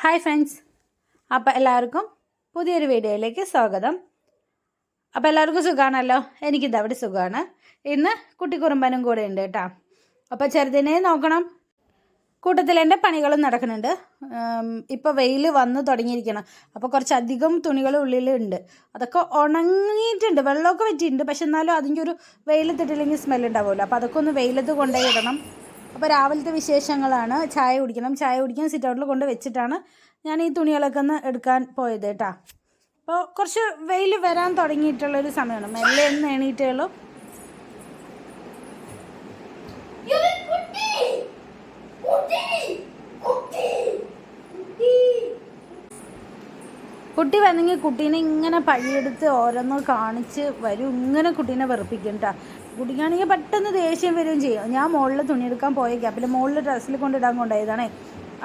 Hi friends. അപ്പോൾ എല്ലാവർക്കും പുതിയൊരു വീഡിയോയിലേക്ക് സ്വാഗതം. അപ്പോൾ എല്ലാവർക്കും സുഖമാണല്ലോ എനിക്കിത് അവിടെ സുഖമാണ് ഇന്ന് കുട്ടിക്കുറുമ്പനും കൂടെ ഉണ്ട് കേട്ടോ. അപ്പോൾ ചെറുതിനെ നോക്കണം. കൂട്ടത്തിൽ എന്റെ പണികളും നടക്കുന്നുണ്ട്. ഇപ്പോൾ വെയിൽ വന്ന് തുടങ്ങിയിരിക്കണം. അപ്പോൾ കുറച്ചധികം തുണികൾ ഉള്ളിലുണ്ട് അതൊക്കെ ഉണങ്ങിയിട്ടുണ്ട്. വെള്ളമൊക്കെ പറ്റിയിട്ടുണ്ട് പക്ഷെ എന്നാലും അതിന്റെ ഒരു വെയിലത്തിട്ടില്ലെങ്കിൽ തട്ടില്ലെങ്കിൽ സ്മെൽ ഉണ്ടാവുമല്ലോ. അപ്പോൾ അതൊക്കെ ഒന്ന് വെയിലത്ത് കൊണ്ടുപോയി ഇടണം. അപ്പോൾ രാവിലത്തെ വിശേഷങ്ങളാണ്. ചായ കുടിക്കണം. ചായ കുടിക്കാൻ സിറ്റ് ഔട്ടിൽ കൊണ്ട് വെച്ചിട്ടാണ് ഞാൻ ഈ തുണികളൊക്കെ ഒന്ന് എടുക്കാൻ പോയത് കേട്ടോ അപ്പോൾ കുറച്ച് വെയിൽ വരാൻ തുടങ്ങിയിട്ടുള്ളൊരു സമയമാണ്. മെല്ലെ ഒന്ന് എണീറ്റേ ഉള്ളൂ. കുട്ടി! വന്നെങ്കിൽ കുട്ടീനെ ഇങ്ങനെ പഴിയെടുത്ത് ഓരോന്ന് കാണിച്ച് വരും. ഇങ്ങനെ കുട്ടീനെ വെറുപ്പിക്കും കേട്ടോ കുട്ടിക്കാണെങ്കിൽ പെട്ടെന്ന് ദേഷ്യം വരികയും ചെയ്യും. ഞാൻ മുകളിൽ തുണിയെടുക്കാൻ പോയ ഗ്യാപ്പിൽ മുകളിൽ ഡ്രസ്സിൽ കൊണ്ടിടാൻ കൊണ്ടായതാണേ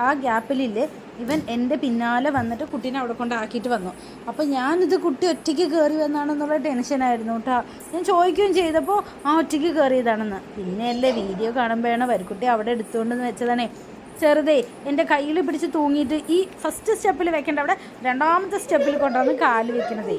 ആ ഗ്യാപ്പിലിൽ ഇവൻ എന്റെ പിന്നാലെ വന്നിട്ട് കുട്ടീനെ അവിടെ കൊണ്ടാക്കിയിട്ട് വന്നു. അപ്പോൾ ഞാനിത് കുട്ടി ഒറ്റയ്ക്ക് കയറി വന്നാണെന്നുള്ള ടെൻഷനായിരുന്നു കേട്ടോ ഞാൻ ചോദിക്കുകയും ചെയ്തപ്പോൾ ആ ഒറ്റയ്ക്ക് കയറിയതാണെന്ന് പിന്നെയല്ലേ വീഡിയോ കാണുമ്പോഴാണ് വരിക്കുട്ടി അവിടെ എടുത്തുകൊണ്ടെന്ന് വെച്ചതാണേ. ചെറുതേ എന്റെ കയ്യിൽ പിടിച്ച് തൂങ്ങിയിട്ട് ഈ ഫസ്റ്റ് സ്റ്റെപ്പിൽ വെക്കേണ്ട അവിടെ രണ്ടാമത്തെ സ്റ്റെപ്പിൽ കൊണ്ടുവന്ന് കാൽ വെക്കണതേ.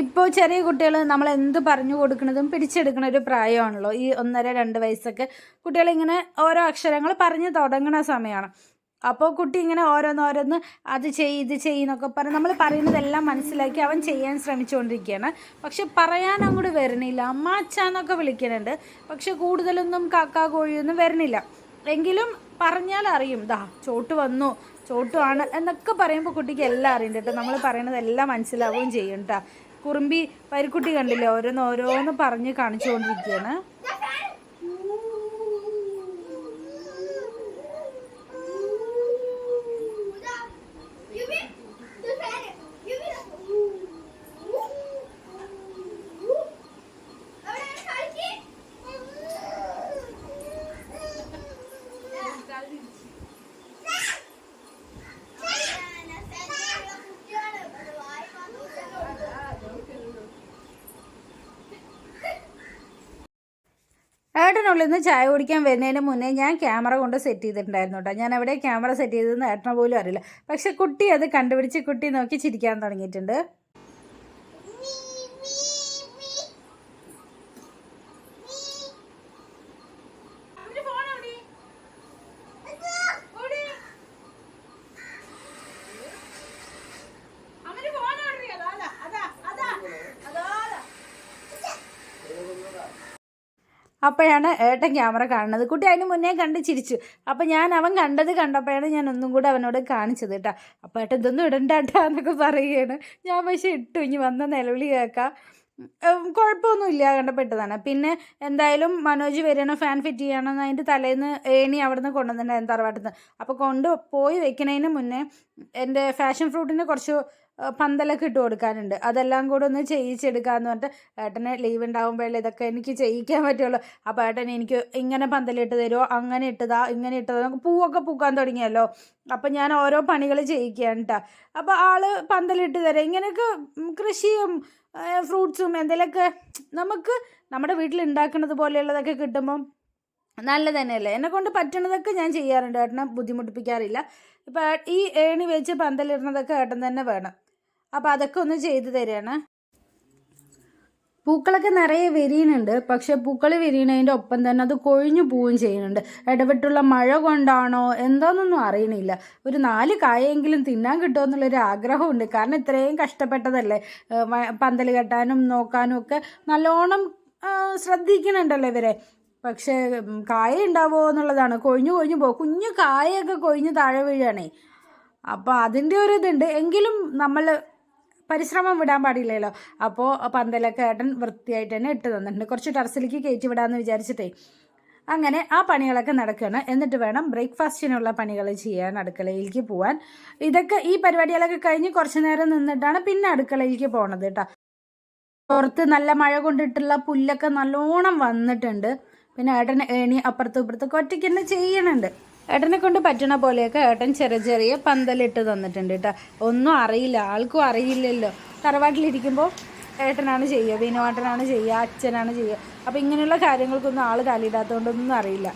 ഇപ്പോൾ ചെറിയ കുട്ടികൾ നമ്മൾ എന്ത് പറഞ്ഞു കൊടുക്കുന്നതും പിടിച്ചെടുക്കുന്ന ഒരു പ്രായമാണല്ലോ. ഈ ഒന്നര രണ്ട് വയസ്സൊക്കെ കുട്ടികളിങ്ങനെ ഓരോ അക്ഷരങ്ങൾ പറഞ്ഞു തുടങ്ങുന്ന സമയമാണ് അപ്പോൾ കുട്ടി ഇങ്ങനെ ഓരോന്നോരോന്ന് അത് ചെയ് ഇത് ചെയ്യുന്നൊക്കെ പറഞ്ഞ് നമ്മൾ പറയുന്നതെല്ലാം മനസ്സിലാക്കി അവൻ ചെയ്യാൻ ശ്രമിച്ചുകൊണ്ടിരിക്കുകയാണ് പക്ഷെ പറയാൻ അങ്ങോട്ട് വരണില്ല അമ്മ അച്ഛന്നൊക്കെ വിളിക്കുന്നുണ്ട് പക്ഷെ കൂടുതലൊന്നും കാക്ക കോഴിയൊന്നും വരണില്ല എങ്കിലും പറഞ്ഞാൽ അറിയും. ദാ ചോട്ട് വന്നു ചോട്ടുമാണ് എന്നൊക്കെ പറയുമ്പോൾ കുട്ടിക്ക് എല്ലാം അറിയുന്നുണ്ട് കേട്ടോ. നമ്മൾ പറയുന്നതെല്ലാം മനസ്സിലാവുകയും ചെയ്യും കേട്ടോ. കുറുമ്പി പരിക്കുട്ടി കണ്ടില്ലേ? ഓരോന്ന് ഓരോന്ന് പറഞ്ഞ് കാണിച്ചുകൊണ്ടിരിക്കുകയാണ്. നിന്ന് ചായ കുടിക്കാൻ വരുന്നതിന് മുന്നേ ഞാൻ ക്യാമറ കൊണ്ട് സെറ്റ് ചെയ്തിട്ടുണ്ടായിരുന്നു കേട്ടോ. ഞാൻ അവിടെ ക്യാമറ സെറ്റ് ചെയ്തതെന്ന് ഏട്ടനെ പോലും അറിയില്ല. പക്ഷെ കുട്ടി അത് കണ്ടുപിടിച്ച് കുട്ടി നോക്കി ചിരിക്കാൻ തുടങ്ങിയിട്ടുണ്ട് അവന്റെ ഫോൺ എവിടെ ഓടി അവന്റെ ഫോൺ എവിടെ അതാ അതാ അതാ അതാ അതാ അപ്പോഴാണ് ഏട്ടൻ ക്യാമറ കാണുന്നത്. കുട്ടി അതിന് മുന്നേ കണ്ട് ചിരിച്ചു. അപ്പോൾ ഞാൻ അവൻ കണ്ടത് കണ്ടപ്പോഴാണ് ഞാൻ ഒന്നും കൂടെ അവനോട് കാണിച്ചത് കേട്ടോ. അപ്പോൾ ഏട്ടൻ ഇതൊന്നും ഇടണ്ടാട്ടാ എന്നൊക്കെ പറയുകയാണ്. ഞാൻ പക്ഷേ ഇട്ടു. ഇനി വന്ന നിലവിളി കേൾക്കാം. കുഴപ്പമൊന്നുമില്ല. കണ്ടപ്പെട്ടതാണ് പിന്നെ എന്തായാലും മനോജ് വരണം ഫാൻ ഫിറ്റ് ചെയ്യണമെന്ന് അതിന്റെ തലേന്ന് ഏണി അവിടെ നിന്ന് കൊണ്ടുവന്നിട്ടുണ്ടായിരുന്നു തറവാട്ടിൽ നിന്ന് അപ്പോൾ കൊണ്ട് പോയി വെക്കുന്നതിന് മുന്നേ എന്റെ ഫാഷൻ ഫ്രൂട്ടിന് കുറച്ച് പന്തലൊക്കെ ഇട്ട് കൊടുക്കാനുണ്ട്. അതെല്ലാം കൂടെ ഒന്ന് ചെയ്യിച്ചെടുക്കാമെന്ന് പറഞ്ഞിട്ട് ഏട്ടന് ലീവ് ഉണ്ടാകുമ്പോഴേ ഇതൊക്കെ എനിക്ക് ചെയ്യിക്കാൻ പറ്റുള്ളൂ. അപ്പോൾ ഏട്ടൻ എനിക്ക് ഇങ്ങനെ പന്തലിട്ട് തരുമോ അങ്ങനെ ഇട്ടതാ ഇങ്ങനെ ഇട്ടതാ പൂവൊക്കെ പൂക്കാൻ തുടങ്ങിയല്ലോ. അപ്പം ഞാൻ ഓരോ പണികൾ ചെയ്യിക്കുകയാണ് കേട്ടോ അപ്പോൾ ആൾ പന്തലിട്ട് തരാം. ഇങ്ങനെയൊക്കെ കൃഷിയും ഫ്രൂട്ട്സും എന്തെങ്കിലുമൊക്കെ നമുക്ക് നമ്മുടെ വീട്ടിൽ ഉണ്ടാക്കുന്നത് പോലെയുള്ളതൊക്കെ കിട്ടുമ്പം നല്ലത് തന്നെയല്ലേ എന്നെ കൊണ്ട് പറ്റണതൊക്കെ ഞാൻ ചെയ്യാറുണ്ട്. ഏട്ടനെ ബുദ്ധിമുട്ടിപ്പിക്കാറില്ല. ഇപ്പം ഈ ഏണി വെച്ച് പന്തലിടുന്നതൊക്കെ ഏട്ടൻ തന്നെ വേണം. അപ്പോൾ അതൊക്കെ ഒന്ന് ചെയ്തു തരികയാണ് പൂക്കളൊക്കെ നിറയെ വിരിയുന്നുണ്ട്. പക്ഷെ പൂക്കൾ വിരിയണതിന്റെ ഒപ്പം തന്നെ അത് കൊഴിഞ്ഞു പോവുകയും ചെയ്യുന്നുണ്ട്. ഇടവിട്ടുള്ള മഴ കൊണ്ടാണോ എന്താണെന്നൊന്നും അറിയണില്ല. ഒരു നാല് കായെങ്കിലും തിന്നാൻ കിട്ടുമോ എന്നുള്ളൊരു ആഗ്രഹമുണ്ട്. കാരണം ഇത്രയും കഷ്ടപ്പെട്ടതല്ലേ? പന്തൽ കെട്ടാനും നോക്കാനും ഒക്കെ നല്ലോണം ശ്രദ്ധിക്കണുണ്ടല്ലോ ഇവരെ. പക്ഷേ കായ ഉണ്ടാവുമോ എന്നുള്ളതാണ്. കൊഴിഞ്ഞു കൊഴിഞ്ഞു പോകും. കുഞ്ഞു കായൊക്കെ കൊഴിഞ്ഞ് താഴെ വീഴുകയാണേ അപ്പോൾ അതിന്റെ ഒരു ഇതുണ്ട്. എങ്കിലും നമ്മൾ പരിശ്രമം വിടാൻ പാടില്ലല്ലോ. അപ്പോൾ പന്തലൊക്കെ ഏട്ടൻ വൃത്തിയായിട്ട് തന്നെ ഇട്ട് തന്നിട്ടുണ്ട്. കുറച്ച് ടെറസിലേക്ക് കയറ്റി വിടാമെന്ന് വിചാരിച്ചിട്ടേ. അങ്ങനെ ആ പണികളൊക്കെ നടക്കുകയാണ്. എന്നിട്ട് വേണം ബ്രേക്ക്ഫാസ്റ്റിനുള്ള പണികൾ ചെയ്യാൻ അടുക്കളയിലേക്ക് പോകാൻ ഇതൊക്കെ ഈ പരിപാടികളൊക്കെ കഴിഞ്ഞ് കുറച്ച് നേരം നിന്നിട്ടാണ് പിന്നെ അടുക്കളയിലേക്ക് പോണത് കേട്ടോ. പുറത്ത് നല്ല മഴ കൊണ്ടിട്ടുള്ള പുല്ലൊക്കെ നല്ലോണം വന്നിട്ടുണ്ട്. പിന്നെ ഏട്ടൻ ഏണി അപ്പുറത്തും ഇപ്പുറത്തൊക്കെ ഒറ്റയ്ക്ക് തന്നെ ചെയ്യണുണ്ട്. ഏട്ടനെ കൊണ്ട് പറ്റണ പോലെയൊക്കെ ഏട്ടൻ ചെറിയ ചെറിയ പന്തലിട്ട് തന്നിട്ടുണ്ട് കേട്ടോ ഒന്നും അറിയില്ല. ആൾക്കും അറിയില്ലല്ലോ. തറവാട്ടിലിരിക്കുമ്പോൾ ഏട്ടനാണ് ചെയ്യുക വിനോട്ടനാണ് ചെയ്യുക അച്ഛനാണ് ചെയ്യുക. അപ്പോൾ ഇങ്ങനെയുള്ള കാര്യങ്ങൾക്കൊന്നും ആൾ തലയിടാത്തതുകൊണ്ടൊന്നും അറിയില്ല.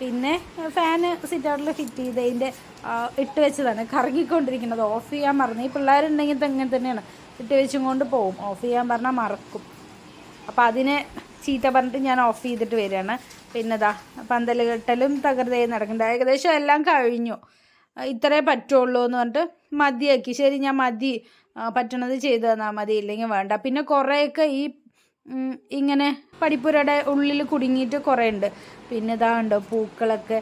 പിന്നെ ഫാന് സിറ്റൗട്ടിൽ ഫിറ്റ് ചെയ്തതിന്റെ ഇട്ട് വെച്ചതാണ്. കറങ്ങിക്കൊണ്ടിരിക്കുന്നത്. ഓഫ് ചെയ്യാൻ മറന്നു. ഈ പിള്ളേരുണ്ടെങ്കിൽ തന്നെയാണ്? ഇട്ട് വെച്ചും കൊണ്ട് പോവും. ഓഫ് ചെയ്യാൻ പറഞ്ഞാൽ മറക്കും. അപ്പോൾ അതിനെ ചീത്ത പറഞ്ഞിട്ട് ഞാൻ ഓഫ് ചെയ്തിട്ട് വരികയാണ്. പിന്നെ ഇതാ പന്തൽ കെട്ടലും തകർതയും നടക്കുന്നുണ്ട്. ഏകദേശം എല്ലാം കഴിഞ്ഞു. ഇത്രേ പറ്റുള്ളൂ എന്ന് പറഞ്ഞിട്ട് മതിയാക്കി. ശരി ഞാൻ മതി. പറ്റണത് ചെയ്തു തന്നാൽ മതി. ഇല്ലെങ്കിൽ വേണ്ട. പിന്നെ കുറേയൊക്കെ ഈ ഇങ്ങനെ പടിപ്പുരയുടെ ഉള്ളിൽ കുടുങ്ങിയിട്ട് കുറേ ഉണ്ട് പിന്നെ ഇതാ ഉണ്ടോ പൂക്കളൊക്കെ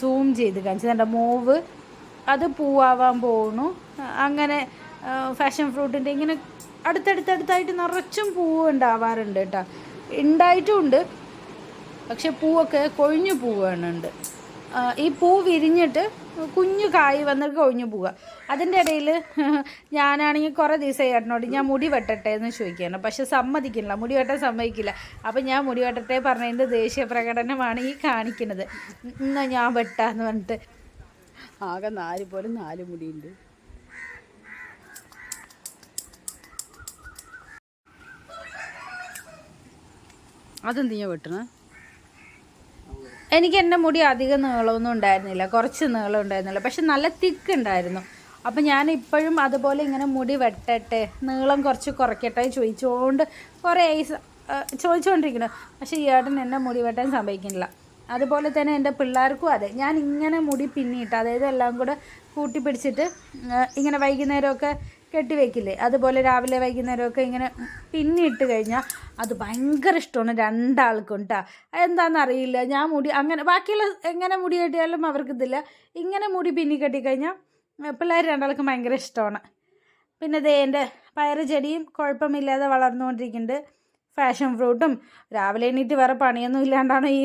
സൂം ചെയ്ത് കാണിച്ചതുണ്ടോ മൂവ്. അത് പൂവാവാൻ പോണു അങ്ങനെ ഫാഷൻ ഫ്രൂട്ടിന്റെ ഇങ്ങനെ അടുത്തടുത്തടുത്തായിട്ട് നിറച്ചും പൂവ് ഉണ്ടാവാറുണ്ട് കേട്ടോ. ഉണ്ടായിട്ടുമുണ്ട്. പക്ഷെ പൂവൊക്കെ കൊഴിഞ്ഞു പോവുകയാണുണ്ട്. ഈ പൂ വിരിഞ്ഞിട്ട് കുഞ്ഞു കായ് വന്നിട്ട് കൊഴിഞ്ഞു പോവുക. അതിന്റെ ഇടയിൽ ഞാനാണെങ്കിൽ കുറേ ദിവസം ചേട്ടനോട് ഞാൻ മുടി വെട്ടട്ടെ എന്ന് ചോദിക്കുകയാണ്. പക്ഷെ സമ്മതിക്കില്ല മുടി വെട്ടാൻ സമ്മതിക്കില്ല. അപ്പം ഞാൻ മുടി വെട്ടട്ടെ പറഞ്ഞതിന്റെ ദേശീയ പ്രകടനമാണ് ഈ കാണിക്കുന്നത്. എന്നാ ഞാൻ വെട്ടാന്ന് പറഞ്ഞിട്ട്. ആകെ നാല് പോലെ നാല് മുടിയുണ്ട്. അതെന്ത് ഞാൻ വെട്ടണം? എനിക്ക് എന്റെ മുടി അധികം നീളമൊന്നും ഉണ്ടായിരുന്നില്ല. കുറച്ച് നീളം ഉണ്ടായിരുന്നില്ല പക്ഷെ നല്ല തിക്ക് ഉണ്ടായിരുന്നു. അപ്പം ഞാൻ ഇപ്പോഴും അതുപോലെ ഇങ്ങനെ മുടി വെട്ടട്ടെ നീളം കുറച്ച് കുറയ്ക്കട്ടെ ചോദിച്ചുകൊണ്ട് കുറേ ഐസ് ചോദിച്ചുകൊണ്ടിരിക്കുന്നു. പക്ഷേ ഈ ഏട്ടൻ എന്നെ മുടി വെട്ടാൻ സമ്മതിക്കുന്നില്ല. അതുപോലെ തന്നെ എന്റെ പിള്ളേർക്കും അതെ. ഞാൻ ഇങ്ങനെ മുടി പിന്നിയിട്ട് അതായത് എല്ലാം കൂടെ കൂട്ടി പിടിച്ചിട്ട് ഇങ്ങനെ വൈകുന്നേരമൊക്കെ കെട്ടി വെക്കില്ലേ അതുപോലെ രാവിലെ വൈകുന്നേരമൊക്കെ ഇങ്ങനെ പിന്നിട്ട് കഴിഞ്ഞാൽ അത് ഭയങ്കര ഇഷ്ടമാണ് രണ്ടാൾക്കും കേട്ടോ എന്താണെന്നറിയില്ല ഞാൻ മുടി അങ്ങനെ ബാക്കിയുള്ള എങ്ങനെ മുടി കെട്ടിയാലും അവർക്കിതില്ല. ഇങ്ങനെ മുടി പിന്നി കെട്ടിക്കഴിഞ്ഞാൽ പിള്ളേർ രണ്ടാൾക്കും ഭയങ്കര ഇഷ്ടമാണ്. പിന്നെ ദേ എന്റെ പയറ് ചെടിയും കുഴപ്പമില്ലാതെ വളർന്നുകൊണ്ടിരിക്കുന്നുണ്ട്. ഫാഷൻ ഫ്രൂട്ടും. രാവിലെ എണീറ്റ് വേറെ പണിയൊന്നും ഇല്ലാണ്ടാണ് ഈ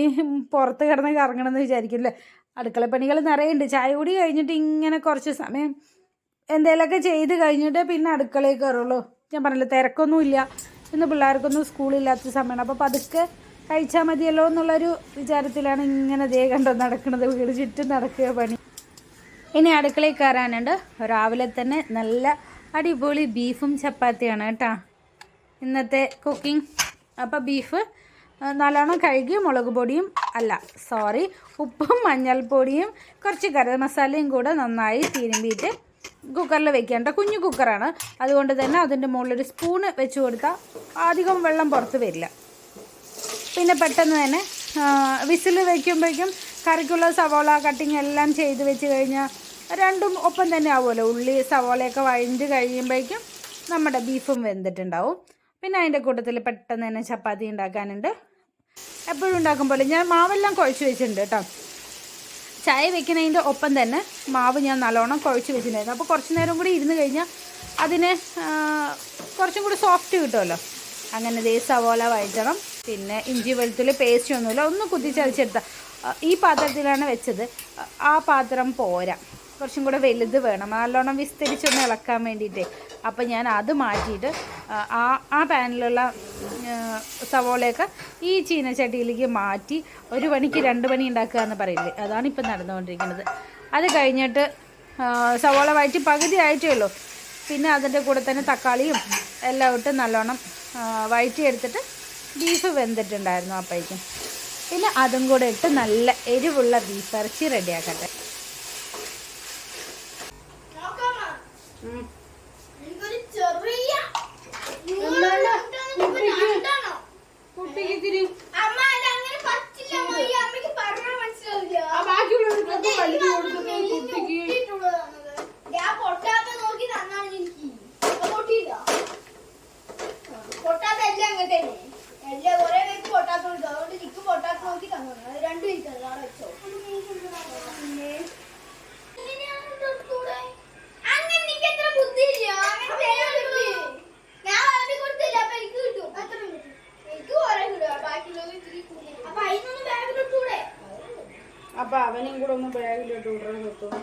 പുറത്ത് കിടന്ന് കറങ്ങണമെന്ന് അടുക്കള പണികൾ നിറയുണ്ട്. ചായ കൂടി കഴിഞ്ഞിട്ട് ഇങ്ങനെ കുറച്ച് സമയം എന്തെങ്കിലുമൊക്കെ ചെയ്ത് കഴിഞ്ഞിട്ട് പിന്നെ അടുക്കളയിൽ കയറുള്ളൂ. ഞാൻ പറഞ്ഞില്ല തിരക്കൊന്നുമില്ല. ഇന്ന് പിള്ളേർക്കൊന്നും സ്കൂളില്ലാത്ത സമയമാണ്. അപ്പോൾ പതുക്കെ കഴിച്ചാൽ മതിയല്ലോ എന്നുള്ളൊരു വിചാരത്തിലാണ് ഇങ്ങനെ ദേ കണ്ടോ നടക്കുന്നത് വീട് ചുറ്റും നടക്കുക പണി. ഇനി അടുക്കളയിൽ കയറാനുണ്ട്. രാവിലെ തന്നെ നല്ല അടിപൊളി ബീഫും ചപ്പാത്തിയാണ് കേട്ടോ. ഇന്നത്തെ കുക്കിംഗ്. അപ്പോൾ ബീഫ് നല്ലോണം കഴുകി മുളക് പൊടിയും അല്ല സോറി ഉപ്പും മഞ്ഞൾപ്പൊടിയും കുറച്ച് ഗരം മസാലയും കൂടെ നന്നായി തിരുമ്പിയിട്ട് കുക്കറിൽ വെക്കേണ്ട കുഞ്ഞു കുക്കറാണ്. അതുകൊണ്ട് തന്നെ അതിന്റെ മുകളിലൊരു സ്പൂണ് വെച്ച് കൊടുത്താൽ അധികം വെള്ളം പുറത്ത് വരില്ല. പിന്നെ പെട്ടെന്ന് തന്നെ വിസിൽ വയ്ക്കുമ്പോഴേക്കും കറിക്കുള്ള സവോള കട്ടിങ് എല്ലാം ചെയ്ത് വെച്ച് കഴിഞ്ഞാൽ രണ്ടും ഒപ്പം തന്നെ ആവുമല്ലോ. ഉള്ളി സവോളയൊക്കെ വഴിഞ്ഞ് കഴിയുമ്പോഴേക്കും നമ്മുടെ ബീഫും വെന്തിട്ടുണ്ടാവും. പിന്നെ അതിന്റെ കൂട്ടത്തിൽ പെട്ടെന്ന് തന്നെ ചപ്പാത്തി ഉണ്ടാക്കാനുണ്ട്. എപ്പോഴും ഉണ്ടാക്കും പോലെ. ഞാൻ മാവെല്ലാം കുഴച്ച് വെച്ചിട്ടുണ്ട് കേട്ടോ. ചായ വെക്കുന്നതിന്റെ ഒപ്പം തന്നെ മാവ് ഞാൻ നല്ലോണം കുഴച്ച് വെച്ചിട്ടുണ്ടായിരുന്നു. അപ്പോൾ കുറച്ച് നേരം കൂടി ഇരുന്ന് കഴിഞ്ഞാൽ അതിന് കുറച്ചും കൂടി സോഫ്റ്റ് കിട്ടുമല്ലോ. അങ്ങനെ ദേ സവോല വഴറ്റണം. പിന്നെ ഇഞ്ചി വെളുത്തുള്ളി പേസ്റ്റ് ഒന്നുമില്ല. ഒന്ന് കുത്തിച്ചതച്ചെടുത്ത ഈ പാത്രത്തിലാണ് വെച്ചത്. ആ പാത്രം പോരാ. കുറച്ചും കൂടെ വലുത് വേണം. നല്ലോണം വിസ്തരിച്ചൊന്ന് ഇളക്കാൻ വേണ്ടിയിട്ട്. അപ്പോൾ ഞാൻ അത് മാറ്റിയിട്ട് ആ, ആ പാനിലുള്ള സവോളയൊക്കെ ഈ ചീനച്ചട്ടിയിലേക്ക് മാറ്റി ഒരു പണിക്ക് രണ്ട് പണി ഉണ്ടാക്കുക എന്ന് പറയില്ലേ? അതാണ് ഇപ്പം നടന്നുകൊണ്ടിരിക്കുന്നത്. അത് കഴിഞ്ഞിട്ട് സവോള വഴറ്റി പകുതി ആയിട്ടേ ഉള്ളൂ. പിന്നെ അതിന്റെ കൂടെ തന്നെ തക്കാളിയും എല്ലാം ഇട്ട് നല്ലോണം വഴറ്റിയെടുത്തിട്ട് ബീഫ് വെന്തിട്ടുണ്ടായിരുന്നു അപ്പോഴേക്കും പിന്നെ അതും കൂടെ ഇട്ട് നല്ല എരിവുള്ള ബീഫ് ഇറച്ചി റെഡിയാക്കട്ടെ. എനിക്കൊരു ചെറിയ നീളമുള്ള കുട്ടി രണ്ടാണോ? അമ്മ അത് അങ്ങനെ പറ്റില്ല അമ്മ. ഈ അമ്മയ്ക്ക് പറഞ്ഞാൽ മനസ്സിലാവില്ല. അതെ, ഈ അമ്മ മെലിഞ്ഞ് ഉരുട്ടിയിട്ടുള്ളതാണത്. ഞാൻ പൊട്ടാത്ത നോക്കി തന്നാണ് എനിക്ക് അപ്പൊ പൊട്ടിയില്ല പൊട്ടാത്ത എല്ലാം അങ്ങനെ തന്നെ എല്ലാം ഒരേ പേർക്ക് പൊട്ടാത്ത കൊടുത്തു അതുകൊണ്ട് എനിക്ക് പൊട്ടാത്ത നോക്കി തന്നു അത് രണ്ടും ഇരിക്കുന്നത് നാളെ വെച്ചോ പിന്നെ എങ്ങനെയാണ് ഇത് എടുത്തൂടെ? അങ്ങനെ നിനക്ക് എത്ര ബുദ്ധി അപ്പൊ അവനും കൂടെ ഒന്ന് ബാഗിലിട്ട് വിടണം കിട്ടും.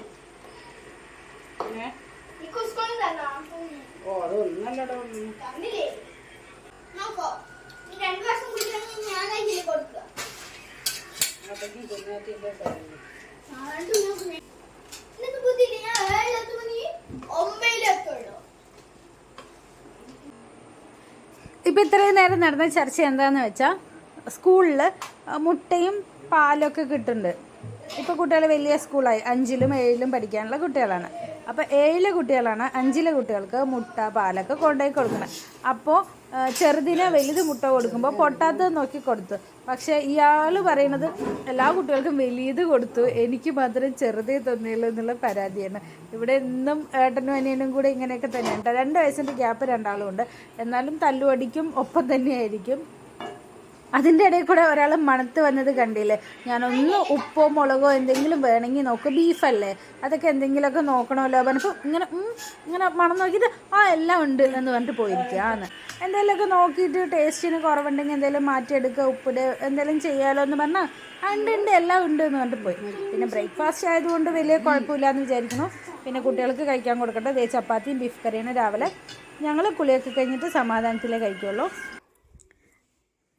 ഓ അതൊന്നല്ലോ കാര്യം ഇപ്പം ഇത്രയും നേരം നടന്ന ചർച്ച എന്താന്ന് വെച്ചാൽ സ്കൂളിൽ മുട്ടയും പാലൊക്കെ കിട്ടുന്നുണ്ട്. ഇപ്പോൾ കുട്ടികൾ വലിയ സ്കൂളായി. അഞ്ചിലും ഏഴിലും പഠിക്കാനുള്ള കുട്ടികളാണ്. അപ്പോൾ ഏഴിലെ കുട്ടികളാണ് അഞ്ചിലെ കുട്ടികൾക്ക് മുട്ട പാലൊക്കെ കൊണ്ടുപോയി കൊടുക്കുന്നത് അപ്പോൾ ചെറുതിനെ വലുത് മുട്ട കൊടുക്കുമ്പോൾ പൊട്ടാത്തത് നോക്കി കൊടുത്തു. പക്ഷേ ഇയാൾ പറയുന്നത് എല്ലാ കുട്ടികൾക്കും വലിയത് കൊടുത്തു. എനിക്ക് മാത്രം ചെറുതേ തന്നില്ല എന്നുള്ള പരാതിയാണ്. ഇവിടെ ഇന്നും ഏട്ടനും അനിയനും കൂടെ ഇങ്ങനെയൊക്കെ തന്നെയാണ്. രണ്ട് വയസ്സിന്റെ ഗ്യാപ്പ് രണ്ടാളും ഉണ്ട്. എന്നാലും തല്ലുവടിക്കും ഒപ്പം തന്നെയായിരിക്കും. അതിന്റെ ഇടയിൽ കൂടെ ഒരാൾ മണത്ത് വന്നത് കണ്ടില്ലേ? ഞാനൊന്ന് ഉപ്പോ മുളകോ എന്തെങ്കിലും വേണമെങ്കിൽ നോക്ക്. ബീഫല്ലേ? അതൊക്കെ എന്തെങ്കിലുമൊക്കെ നോക്കണമല്ലോ. പറഞ്ഞപ്പോൾ ഇങ്ങനെ ഇങ്ങനെ മണം നോക്കിയിട്ട് ആ എല്ലാം ഉണ്ട് എന്ന് പറഞ്ഞിട്ട് പോയിരിക്കുകയാണ്. എന്തെങ്കിലുമൊക്കെ നോക്കിയിട്ട് ടേസ്റ്റിന് കുറവുണ്ടെങ്കിൽ എന്തെങ്കിലും മാറ്റിയെടുക്കുക ഉപ്പിട് എന്തെങ്കിലും ചെയ്യാലോ എന്ന് പറഞ്ഞാൽ ഉണ്ട് ഉണ്ട് എല്ലാം ഉണ്ട് എന്ന് പറഞ്ഞിട്ട് പോയി. പിന്നെ ബ്രേക്ക്ഫാസ്റ്റ് ആയതുകൊണ്ട് വലിയ കുഴപ്പമില്ല എന്ന് വിചാരിക്കുന്നു. പിന്നെ കുട്ടികൾക്ക് കഴിക്കാൻ കൊടുക്കട്ടെ. ദേ ചപ്പാത്തിയും ബീഫ് കറിയാണ് രാവിലെ. ഞങ്ങൾ കുളിയൊക്കെ കഴിഞ്ഞിട്ട് സമാധാനത്തിലേ കഴിക്കുള്ളൂ.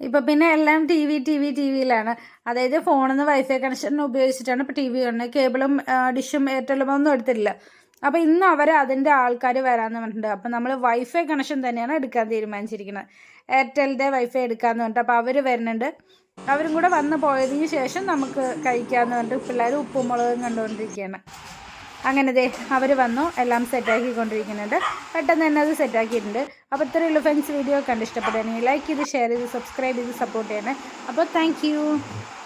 ഇപ്പോൾ പിന്നെ എല്ലാം T V T V T വിയിലാണ്. അതായത് ഫോണിൽ നിന്ന് വൈഫൈ കണക്ഷൻ ഉപയോഗിച്ചിട്ടാണ് ഇപ്പോൾ ടി വി കാണുന്നത്. കേബിളും ഡിഷും എയർടെലും ഒന്നും എടുത്തിട്ടില്ല. അപ്പോൾ ഇന്ന് അവർ അതിന്റെ ആൾക്കാർ വരാന്ന് പറഞ്ഞിട്ടുണ്ട്. അപ്പോൾ നമ്മൾ വൈഫൈ കണക്ഷൻ തന്നെയാണ് എടുക്കാൻ തീരുമാനിച്ചിരിക്കുന്നത്. എയർടെലിന്റെ വൈഫൈ എടുക്കാന്ന് പറഞ്ഞിട്ട് അപ്പോൾ അവർ വരുന്നുണ്ട്. അവരും കൂടെ വന്ന് പോയതിന് ശേഷം നമുക്ക് കഴിക്കാമെന്ന് പറഞ്ഞിട്ട് പിള്ളേർ ഉപ്പും മുളകും കണ്ടുകൊണ്ടിരിക്കുകയാണ്. അങ്ങനെ ദേ അവർ വന്നു എല്ലാം സെറ്റാക്കിക്കൊണ്ടിരിക്കുന്നുണ്ട് പെട്ടെന്ന് തന്നെ അത് സെറ്റാക്കിയിട്ടുണ്ട് അപ്പോൾ ഇത്രയേ ഉള്ളൂ ഫ്രണ്ട്സ് വീഡിയോ കണ്ട് ഇഷ്ടപ്പെടുകയാണെങ്കിൽ ലൈക്ക് ചെയ്ത് ഷെയർ ചെയ്ത് സബ്സ്ക്രൈബ് ചെയ്ത് സപ്പോർട്ട് ചെയ്യണേ. അപ്പോൾ താങ്ക്